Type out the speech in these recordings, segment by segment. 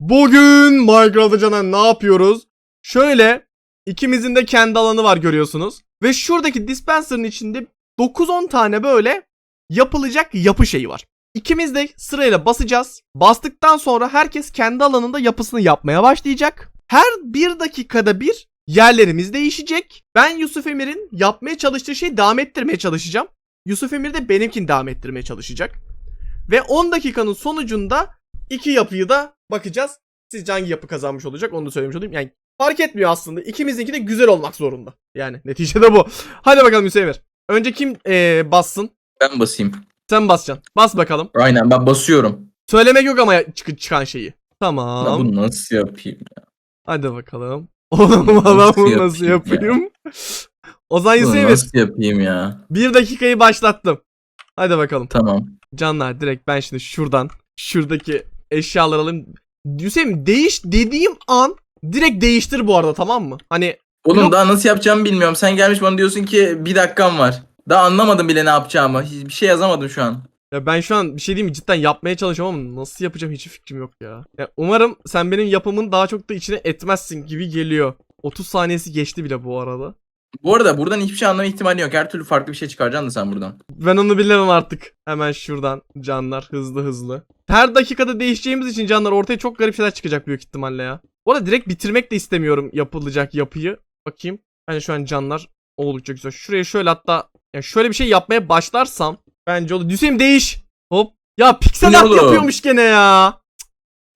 Bugün Minecraft'ta Canan ne yapıyoruz? Şöyle ikimizin de kendi alanı var görüyorsunuz. Ve şuradaki dispenser'ın içinde 9-10 tane böyle yapılacak yapı şeyi var. İkimiz de sırayla basacağız. Bastıktan sonra herkes kendi alanında yapısını yapmaya başlayacak. Her bir dakikada bir yerlerimiz değişecek. Ben Yusuf Emir'in yapmaya çalıştığı şeyi devam ettirmeye çalışacağım. Yusuf Emir de benimkini devam ettirmeye çalışacak. Ve 10 dakikanın sonucunda iki yapıyı da bakacağız. Sizce hangi yapı kazanmış olacak onu da söylemiş olayım. Yani fark etmiyor aslında. İkimizinki de güzel olmak zorunda. Yani neticede bu. Hadi bakalım Yusuf Emir. Önce kim eee, bassın? Ben basayım. Sen basacaksın. Bas bakalım. Aynen ben basıyorum. Söylemek yok ama çık çıkan şeyi. Ya Tamam. bunu nasıl yapayım? ya? Hadi bakalım. Oğlum valla Nasıl bunu nasıl yapayım yapayım? o zaman Yusuf Bunu Emir. nasıl yapayım ya? Bir dakikayı başlattım. Hadi bakalım. Tamam. Canlar direkt ben şimdi şuradan şuradaki eşyaları alayım. Hüseyin değiş dediğim an direkt değiştir bu arada tamam mı? Hani Oğlum Yok. daha nasıl yapacağımı bilmiyorum. Sen gelmiş bana diyorsun ki bir dakikam var. Daha anlamadım bile ne yapacağımı. Hiçbir şey yazamadım şu an. ya ben şu an bir şey diyeyim mi cidden yapmaya çalışıyorum ama nasıl yapacağım hiç fikrim yok ya. ya. Umarım sen benim yapımın daha çok da içine etmezsin gibi geliyor. 30 saniyesi geçti bile bu arada. Bu arada buradan hiçbir şey anlama ihtimali yok. Her türlü farklı bir şey çıkaracaksın da sen buradan. Ben onu bilemem artık. Hemen şuradan canlar hızlı hızlı. Her dakikada değişeceğimiz için canlar ortaya çok garip şeyler çıkacak büyük ihtimalle ya. Bu arada direkt bitirmek de istemiyorum yapılacak yapıyı. Bakayım. Hani şu an canlar oldukça güzel. Şuraya şöyle hatta yani şöyle bir şey yapmaya başlarsam bence olur. Hüseyin değiş. Hop. Ya piksel art yapıyormuş gene ya.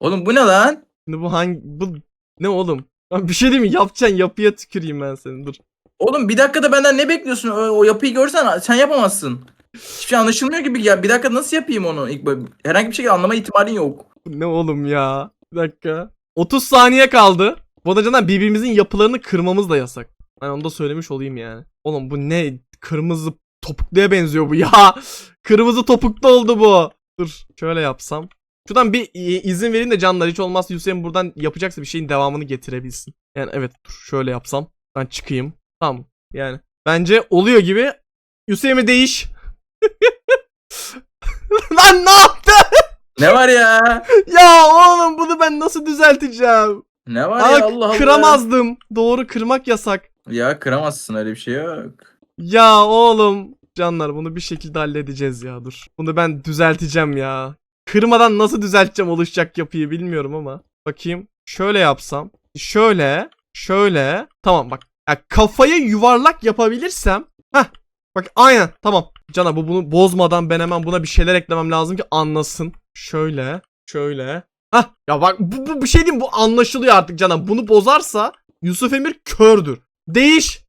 Oğlum bu ne lan? Şimdi bu hangi bu ne oğlum? Ya bir şey değil mi? Yapacaksın yapıya tüküreyim ben seni. Dur. Oğlum bir dakikada benden ne bekliyorsun? O, o yapıyı görsen sen yapamazsın. Hiçbir şey anlaşılmıyor gibi ya. Bir dakika nasıl yapayım onu? İlk böyle, herhangi bir şekilde anlama ihtimalin yok. Ne oğlum ya? Bir dakika. 30 saniye kaldı. Bu arada birbirimizin yapılarını kırmamız da yasak. Hani onu da söylemiş olayım yani. Oğlum bu ne? Kırmızı topukluya benziyor bu ya. Kırmızı topuklu oldu bu. Dur şöyle yapsam. Şuradan bir izin verin de canlar hiç olmazsa Hüseyin buradan yapacaksa bir şeyin devamını getirebilsin. Yani evet dur şöyle yapsam. Ben çıkayım. Tamam yani. Bence oluyor gibi. Hüseyin'i değiş. Lan ne yaptı? Ne var ya? Ya oğlum bunu ben nasıl düzelteceğim? Ne var Aa, ya Allah Allah. kıramazdım. Doğru kırmak yasak. Ya kıramazsın öyle bir şey yok. Ya oğlum. Canlar bunu bir şekilde halledeceğiz ya dur. Bunu ben düzelteceğim ya. Kırmadan nasıl düzelteceğim oluşacak yapıyı bilmiyorum ama. Bakayım. Şöyle yapsam. Şöyle. Şöyle. Tamam bak. Ya kafayı yuvarlak yapabilirsem. Heh. Bak aynen tamam. Cana bu bunu bozmadan ben hemen buna bir şeyler eklemem lazım ki anlasın. Şöyle. Şöyle. Hah ya bak bu, bu bir şey diyeyim bu anlaşılıyor artık Canan. Bunu bozarsa Yusuf Emir kördür. Değiş.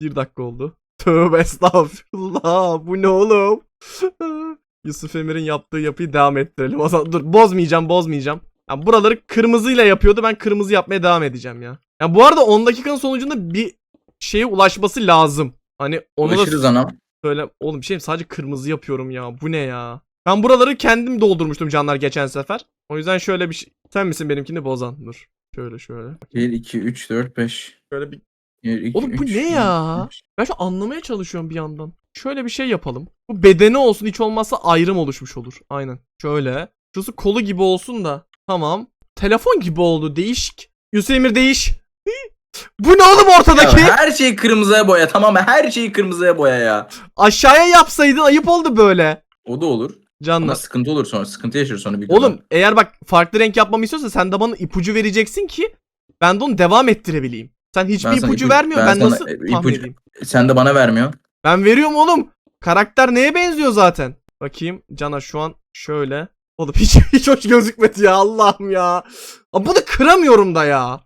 Bir dakika oldu. Tövbe estağfurullah. Bu ne oğlum? Yusuf Emir'in yaptığı yapıyı devam ettirelim. Dur bozmayacağım bozmayacağım. Ya buraları kırmızıyla yapıyordu. Ben kırmızı yapmaya devam edeceğim ya. Ya bu arada 10 dakikanın sonucunda bir şeye ulaşması lazım. Hani onu da Ulaşırız anam. Söyle oğlum bir şey mi? sadece kırmızı yapıyorum ya. Bu ne ya? Ben buraları kendim doldurmuştum canlar geçen sefer. O yüzden şöyle bir şey. Sen misin benimkini bozan? Dur. Şöyle şöyle. 1, 2, 3, 4, 5. Şöyle bir 1, 2, Oğlum bu 3, ne ya? Ben şu an anlamaya çalışıyorum bir yandan. Şöyle bir şey yapalım. Bu bedeni olsun hiç olmazsa ayrım oluşmuş olur. Aynen. Şöyle. Şurası kolu gibi olsun da. Tamam. Telefon gibi oldu. Değişik. Yusuf Emir değiş. Bu ne oğlum ortadaki? Ya her şeyi kırmızıya boya tamam mı? Her şeyi kırmızıya boya ya. Aşağıya yapsaydın ayıp oldu böyle. O da olur. Ama Canlar. sıkıntı olur sonra. Sıkıntı yaşar sonra bir Oğlum eğer bak farklı renk yapmamı istiyorsan sen de bana ipucu vereceksin ki ben de onu devam ettirebileyim. Sen hiçbir Ben ipucu ipucu- vermiyor. Ben, ben nasıl tahmin ipucu- edeyim? Sen de bana vermiyor. Ben veriyorum oğlum. Karakter neye benziyor zaten? Bakayım Cana şu an şöyle. Oğlum hiç, hiç hoş gözükmedi ya Allah'ım ya. Aa, bunu kıramıyorum da ya.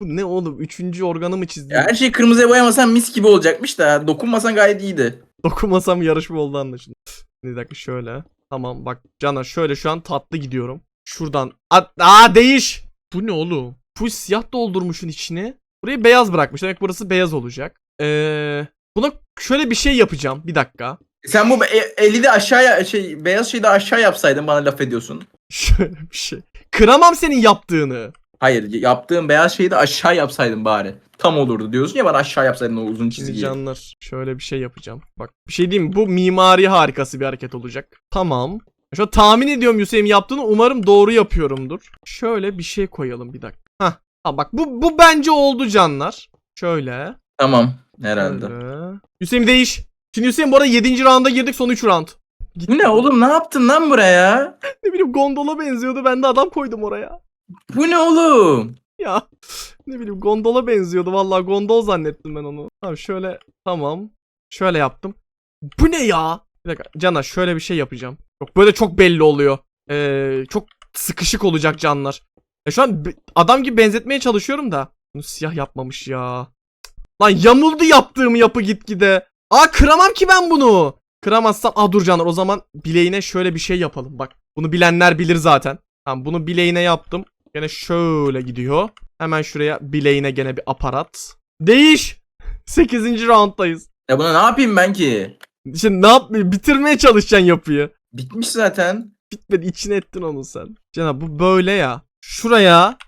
Bu ne oğlum? Üçüncü organımı çizdim. Ya her şeyi kırmızıya boyamasan mis gibi olacakmış da dokunmasan gayet iyiydi. Dokumasam yarışma oldu anlaşıldı. Bir dakika şöyle. Tamam bak Cana şöyle şu an tatlı gidiyorum. Şuradan. Aa, aa değiş. Bu ne oğlum? Full siyah doldurmuşun içine. Burayı beyaz bırakmış. Demek burası beyaz olacak. Eee... Buna şöyle bir şey yapacağım. Bir dakika. Sen bu e- eli de aşağıya şey beyaz şeyi de aşağı yapsaydın bana laf ediyorsun. Şöyle bir şey. Kıramam senin yaptığını. Hayır yaptığın beyaz şeyi de aşağı yapsaydın bari. Tam olurdu diyorsun ya bana aşağı yapsaydın o uzun çizgiyi. canlar şöyle bir şey yapacağım. Bak bir şey diyeyim mi? Bu mimari harikası bir hareket olacak. Tamam. Şu an tahmin ediyorum Hüseyin yaptığını umarım doğru yapıyorumdur. Şöyle bir şey koyalım bir dakika. Hah. Ha bak bu bu bence oldu canlar. Şöyle. Tamam herhalde. Şöyle. Hüseyin değiş. Şimdi Hüseyin bu arada 7. rounda girdik son 3 round. Bu ne oğlum ne yaptın lan buraya? Ne bileyim gondola benziyordu ben de adam koydum oraya. Bu ne oğlum? Ya ne bileyim gondola benziyordu vallahi gondol zannettim ben onu. Tamam şöyle tamam. Şöyle yaptım. Bu ne ya? Bir dakika Cana şöyle bir şey yapacağım. Yok böyle çok belli oluyor. Ee, çok sıkışık olacak canlar. Ya şu an adam gibi benzetmeye çalışıyorum da. Bunu siyah yapmamış ya. Lan yamuldu yaptığım yapı gitgide. Aa kıramam ki ben bunu. Kıramazsam aa dur canlar o zaman bileğine şöyle bir şey yapalım. Bak bunu bilenler bilir zaten. Tamam bunu bileğine yaptım. Gene şöyle gidiyor. Hemen şuraya bileğine gene bir aparat. Değiş. 8. rounddayız. Ya buna ne yapayım ben ki? Şimdi ne yap bitirmeye çalışacaksın yapıyı. Bitmiş zaten. Bitmedi içine ettin onu sen. Canım bu böyle ya. Şuraya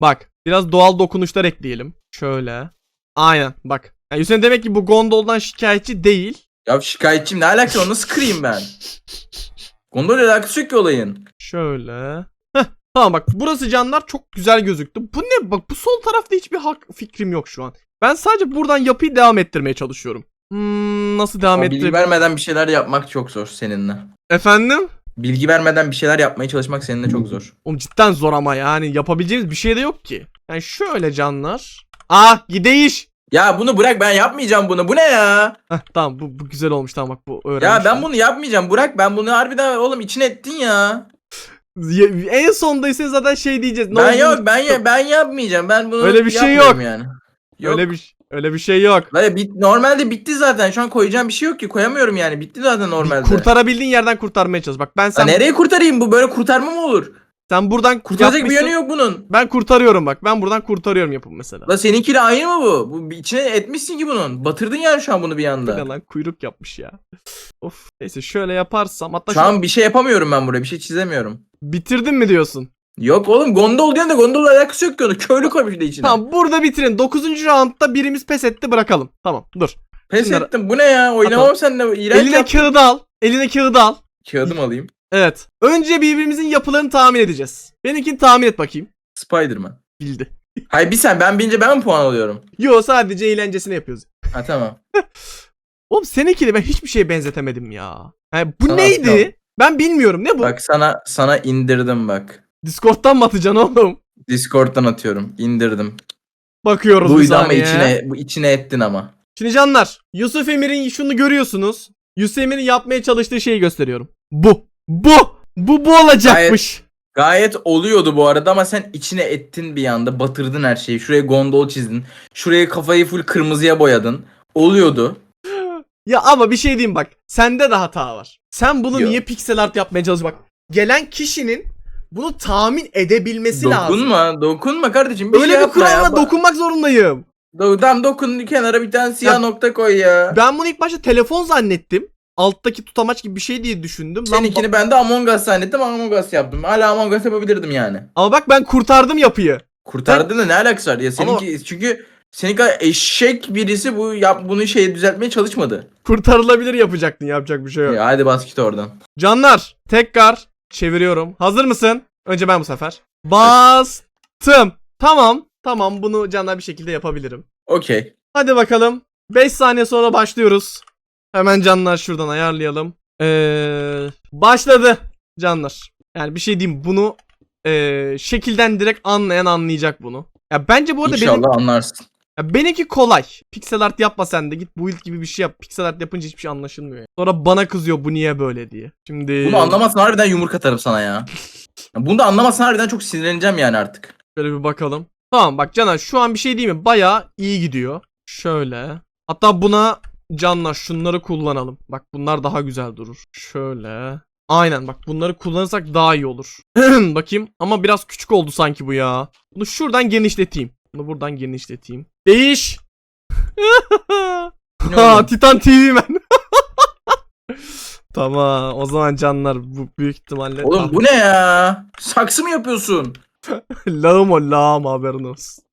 bak biraz doğal dokunuşlar ekleyelim. Şöyle. Aynen bak. Yani Hüseyin demek ki bu gondoldan şikayetçi değil. Ya şikayetçiyim ne alakası var nasıl kırayım ben? Gondolla alakası yok ki olayın. Şöyle. Heh, tamam bak burası canlar çok güzel gözüktü. Bu ne bak bu sol tarafta hiçbir hak fikrim yok şu an. Ben sadece buradan yapıyı devam ettirmeye çalışıyorum. Hmm, nasıl devam Ama bilgi vermeden bir şeyler yapmak çok zor seninle. Efendim? Bilgi vermeden bir şeyler yapmaya çalışmak seninle çok zor. Oğlum cidden zor ama yani yapabileceğimiz bir şey de yok ki. Yani şöyle canlar. Ah gideyiş. Ya bunu bırak ben yapmayacağım bunu. Bu ne ya? Heh, tamam bu, bu güzel olmuş tamam bak bu öğrenmiş. Ya ben bunu yapmayacağım. Bırak ben bunu harbiden oğlum içine ettin ya. Ya- En sonda ise zaten şey diyeceğiz. Ne ben olduğunu- yok ben ya ben yapmayacağım. Ben bunu Öyle bir şey yapmıyorum yok. yani. Yok. Öyle bir öyle bir şey yok. Böyle bit, normalde bitti zaten. Şu an koyacağım bir şey yok ki. Koyamıyorum yani. Bitti zaten normalde. Kurtarabildiğin yerden kurtarmaya çalış. Bak ben Ya sen nereye kurtarayım bu? Böyle kurtarma mı olur? Sen buradan Kurtaracak bir yönü yok bunun. Ben kurtarıyorum bak. Ben buradan kurtarıyorum yapım mesela. La seninkiyle aynı mı bu? Bu içine etmişsin ki bunun. Batırdın yani şu an bunu bir Bu ne anda. lan kuyruk yapmış ya. Of neyse şöyle yaparsam hatta Şu an bir şey yapamıyorum ben buraya. Bir şey çizemiyorum. bitirdin mi diyorsun? Yok oğlum gondol diyorsun da gondolla alakası yok ki onu. Köylü koymuş de içine. Tamam burada bitirin. 9. roundda birimiz pes etti bırakalım. Tamam dur. Pes Şunları- ettim. Bu ne ya? Oynamam seninle. İğrenç Eline yap- kağıdı al. Eline kağıdı al. Kağıdım alayım. Evet. Önce birbirimizin yapılarını tahmin edeceğiz. Benimkini tahmin et bakayım. Spiderman. Bildi. Hayır bir sen ben bilince ben mi puan alıyorum? Yo sadece eğlencesine yapıyoruz. Ha tamam. Oğlum seninkini ben hiçbir şeye benzetemedim ya. Yani bu Sana neydi? atıyorum. Ben bilmiyorum. Ne bu? Bak sana sana indirdim bak. Discord'dan mı atacaksın oğlum? Discord'dan atıyorum. İndirdim. Bakıyoruz bir Buydu ama saniye. içine bu içine ettin ama. Şimdi canlar Yusuf Emir'in şunu görüyorsunuz. Yusuf Emir'in yapmaya çalıştığı şeyi gösteriyorum. Bu. Bu. Bu bu olacakmış. Gayet oluyordu bu arada ama sen içine ettin bir anda. Batırdın her şeyi. Şuraya gondol çizdin. Şuraya kafayı full kırmızıya boyadın. Oluyordu. Ya ama bir şey diyeyim bak. Sende de hata var. Sen bunu Yok. niye pixel art yapmaya çalışıyorsun? Bak. Gelen kişinin bunu tahmin edebilmesi lazım. dokunma. Dokunma kardeşim. Bir Öyle şey bir yapma kural ya. var dokunmak zorundayım. Do- Tamam dokun kenara bir tane siyah Ya- nokta koy ya. Ben bunu ilk başta telefon zannettim. Alttaki tutamaç gibi bir şey diye düşündüm. Lan Seninkini ben de Among Us zannettim Among Us yaptım. Hala Among Us yapabilirdim yani. Ama bak ben kurtardım yapıyı. Kurtardın da ne alakası var ya seninki çünkü senin kadar eşek birisi bu yap bunu şey düzeltmeye çalışmadı. Kurtarılabilir yapacaktın yapacak bir şey yok. Ya hadi bas git oradan. Canlar tekrar çeviriyorum. Hazır mısın? Önce ben bu sefer. Bastım. Tamam. Tamam bunu canlar bir şekilde yapabilirim. Okey. Hadi bakalım. 5 saniye sonra başlıyoruz. Hemen canlar şuradan ayarlayalım. Ee, başladı canlar. Yani bir şey diyeyim bunu ee, şekilden direkt anlayan anlayacak bunu. Ya bence bu arada İnşallah benim, anlarsın. ya benimki kolay. Pixel art yapma sen de git build gibi bir şey yap. Pixel art yapınca hiçbir şey anlaşılmıyor. Sonra bana kızıyor bu niye böyle diye. Şimdi Bunu anlamazsan harbiden yumruk atarım sana ya. Bunu da anlamazsan harbiden çok sinirleneceğim yani artık. Şöyle bir bakalım. Tamam bak Caner şu an bir şey değil mi? Baya iyi gidiyor. Şöyle. Hatta buna Canlar şunları kullanalım. Bak bunlar daha güzel durur. Şöyle. Aynen bak bunları kullanırsak daha iyi olur. Bakayım ama biraz küçük oldu sanki bu ya. Bunu şuradan genişleteyim. Bunu buradan genişleteyim. Değiş. Ha? Titan TV ben. tamam o zaman canlar bu büyük ihtimalle. Oğlum bu ne ya? Saksı mı yapıyorsun? lağım o lağım haberin olsun.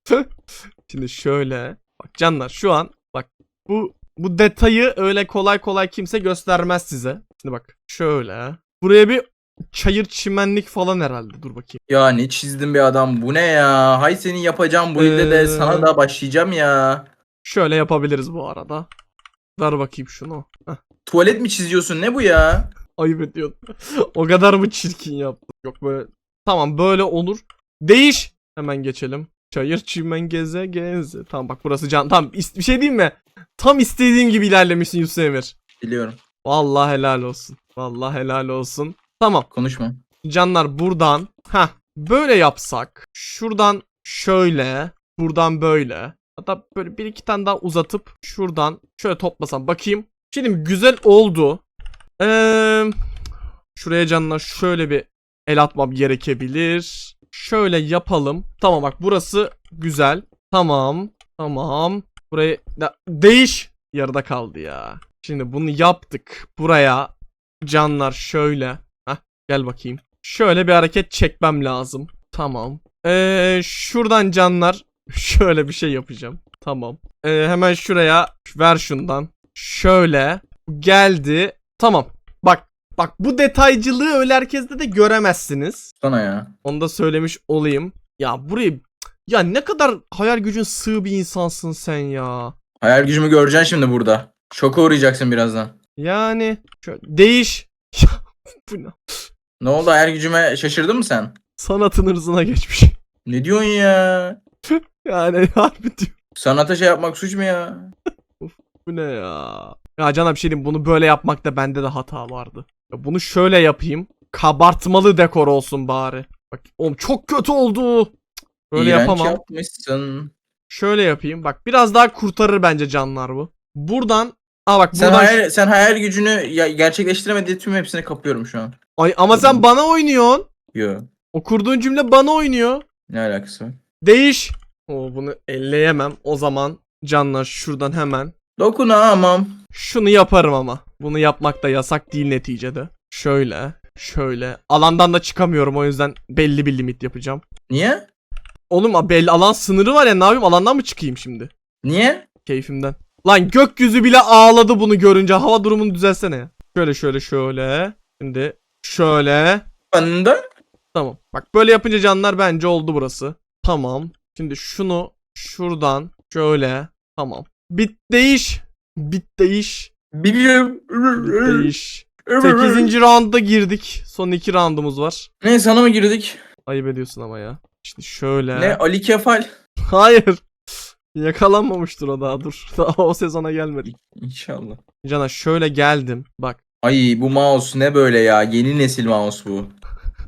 Şimdi şöyle. Bak canlar şu an bak bu bu detayı öyle kolay kolay kimse göstermez size. Şimdi bak şöyle. Buraya bir çayır çimenlik falan herhalde. Dur bakayım. Ya ne çizdin bir adam bu ne ya? Hay senin yapacağım bu ilde de Ee, sana da başlayacağım ya. Şöyle yapabiliriz bu arada. Ver bakayım şunu. Heh, Tuvalet mi çiziyorsun ne bu ya? ayıp ediyorsun. o kadar mı çirkin yaptım? Yok böyle. Tamam böyle olur. Değiş. Hemen geçelim. Çayır çimen geze geze. Tamam bak burası can. Tamam bir şey diyeyim mi? Tam istediğim gibi ilerlemişsin Yusuf Emir. Biliyorum. Vallahi helal olsun. Vallahi helal olsun. Tamam. Konuşma. Canlar buradan. ha böyle yapsak. Şuradan şöyle. Buradan böyle. Hatta böyle bir iki tane daha uzatıp şuradan şöyle toplasam. Bakayım. Şimdi güzel oldu. Eee şuraya canlar şöyle bir el atmam gerekebilir. Şöyle yapalım. Tamam bak burası güzel. Tamam. Tamam. Burayı da değiş. Yarıda kaldı ya. Şimdi bunu yaptık. Buraya canlar şöyle. Heh, gel bakayım. Şöyle bir hareket çekmem lazım. Tamam. Ee, şuradan canlar şöyle bir şey yapacağım. Tamam. Ee, hemen şuraya ver şundan. Şöyle geldi. Tamam. Bak bak bu detaycılığı öyle herkeste de göremezsiniz. Sana ya. Onu da söylemiş olayım. Ya burayı ya ne kadar hayal gücün sığ bir insansın sen ya. Hayal gücümü göreceksin şimdi burada. Şoka uğrayacaksın birazdan. Yani şöyle değiş. Bu ne? Ne oldu hayal gücüme şaşırdın mı sen? Sanatın hırzına geçmiş. Ne diyorsun ya? Yani harbi diyor. Sanata şey yapmak suç mu ya? Bu ne ya? Ya Can'a bir şey diyeyim bunu böyle yapmakta bende de hata vardı. Ya bunu şöyle yapayım. Kabartmalı dekor olsun bari. Bak oğlum çok kötü oldu. Böyle İğrenç yapamam. yapmışsın. Şöyle yapayım. Bak biraz daha kurtarır bence canlar bu. Buradan Aa bak Sen buradan hayal, sen hayal gücünü ya, gerçekleştiremediği tüm hepsini kapıyorum şu an. Ay ama sen bana oynuyorsun. Yo. O kurduğun cümle bana oynuyor. Ne alakası var? Değiş. Oo bunu elleyemem. O zaman canlar şuradan hemen Dokunamam. Şunu yaparım ama. Bunu yapmak da yasak değil neticede. Şöyle, şöyle. Alandan da çıkamıyorum o yüzden belli bir limit yapacağım. Niye? Oğlum belli alan sınırı var ya ne yapayım alandan mı çıkayım şimdi? Niye? Keyfimden. Lan gökyüzü bile ağladı bunu görünce. Hava durumunu düzelsene ya. Şöyle şöyle şöyle. Şimdi şöyle. Ben de. Tamam. Bak böyle yapınca canlar bence oldu burası. Tamam. Şimdi şunu şuradan şöyle. Tamam. Bit değiş. Bit değiş. Biliyorum. Bit değiş. 8. rounda girdik. Son iki roundumuz var. Ne sana mı girdik? Ayıp ediyorsun ama ya. İşte şöyle. Ne Ali Kefal? Hayır. Yakalanmamıştır o daha dur. Daha o sezona gelmedik. İnşallah. Cana şöyle geldim. Bak Ay bu mouse ne böyle ya? Yeni nesil mouse bu.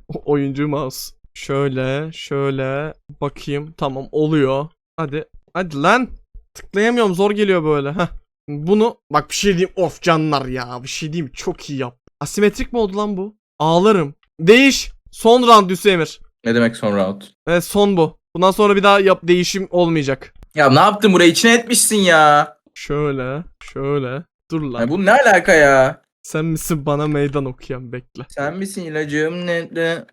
oyuncu mouse. Şöyle şöyle bakayım. Tamam oluyor. Hadi. Hadi lan. Tıklayamıyorum zor geliyor böyle. Heh. Bunu bak bir şey diyeyim. Of canlar ya. Bir şey diyeyim çok iyi yap. Asimetrik mi oldu lan bu? Ağlarım. Değiş. Son round Hüseyemir. Ne demek son round? Evet son bu. Bundan sonra bir daha yap değişim olmayacak. Ya ne yaptın burayı içine etmişsin ya. Şöyle, şöyle. Dur lan. ya bu ne alaka ya? Sen misin bana meydan okuyan? Bekle. Sen misin ilacım ne? ne?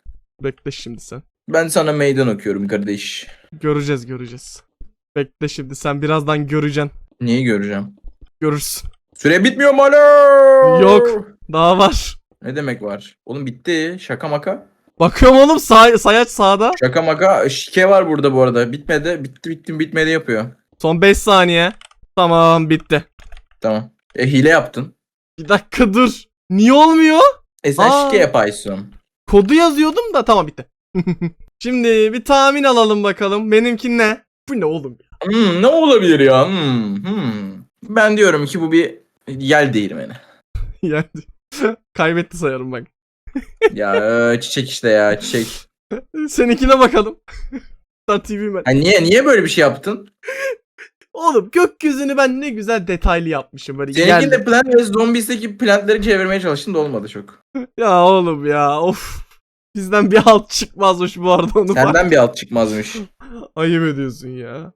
Bekle şimdi sen. Ben sana meydan okuyorum kardeş. Göreceğiz, göreceğiz. Bekle şimdi sen birazdan göreceksin. Neyi göreceğim? Görürsün. Süre bitmiyor mu alo? Yok. Daha var. Ne demek var? Oğlum bitti. Şaka maka. Bakıyorum oğlum say sayaç sağda. Şaka maka. Şike var burada bu arada. Bitmedi. Bitti bitti bitmedi yapıyor. Son 5 saniye. Tamam bitti. Tamam. E hile yaptın. Bir dakika dur. Niye olmuyor? E sen Aa. şike yapaysın. Kodu yazıyordum da tamam bitti. şimdi bir tahmin alalım bakalım. Benimki ne? Bu ne oğlum ya? Hmm, ne olabilir ya? Hmm, hmm. Ben diyorum ki bu bir yel değirmeni. yani kaybetti sayarım bak. Ya e, çiçek işte ya çiçek. Seninkine bakalım. Star TV ben. Ha, niye niye böyle bir şey yaptın? Oğlum gökyüzünü ben ne güzel detaylı yapmışım böyle Seninki de Plant vs Zombies'teki plantleri çevirmeye çalıştın da olmadı çok. Ya oğlum ya of. Bizden bir halt çıkmazmış bu arada onu Senden bir alt çıkmazmış. Ayıp ediyorsun ya.